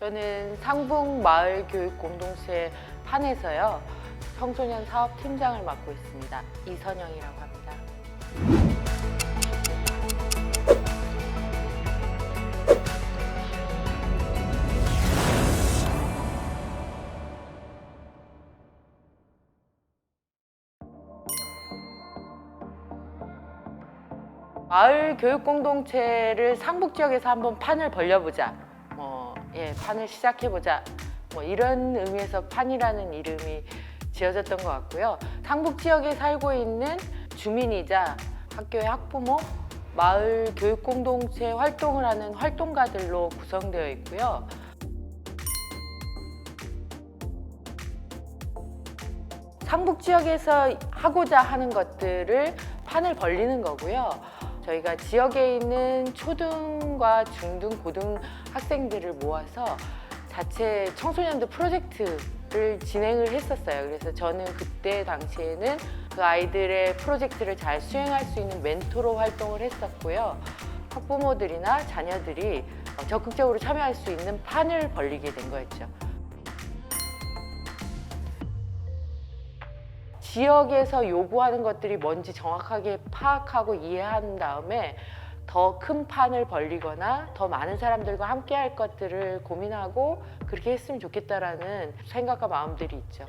저는 상북 마을 교육 공동체 판에서요 청소년 사업 팀장을 맡고 있습니다. 이선영이라고 합니다. 마을 교육 공동체를 상북 지역에서 한번 판을 벌려보자. 뭐, 예, 판을 시작해보자. 뭐 이런 의미에서 판이라는 이름이 지어졌던 것 같고요. 상북 지역에 살고 있는 주민이자 학교의 학부모, 마을 교육 공동체 활동을 하는 활동가들로 구성되어 있고요. 상북 지역에서 하고자 하는 것들을 판을 벌리는 거고요. 저희가 지역에 있는 초등과 중등, 고등 학생들을 모아서 자체 청소년들 프로젝트를 진행을 했었어요. 그래서 저는 그때 당시에는 그 아이들의 프로젝트를 잘 수행할 수 있는 멘토로 활동을 했었고요. 학부모들이나 자녀들이 적극적으로 참여할 수 있는 판을 벌리게 된 거였죠. 지역에서 요구하는 것들이 뭔지 정확하게 파악하고 이해한 다음에 더 큰 판을 벌리거나 더 많은 사람들과 함께 할 것들을 고민하고 그렇게 했으면 좋겠다라는 생각과 마음들이 있죠.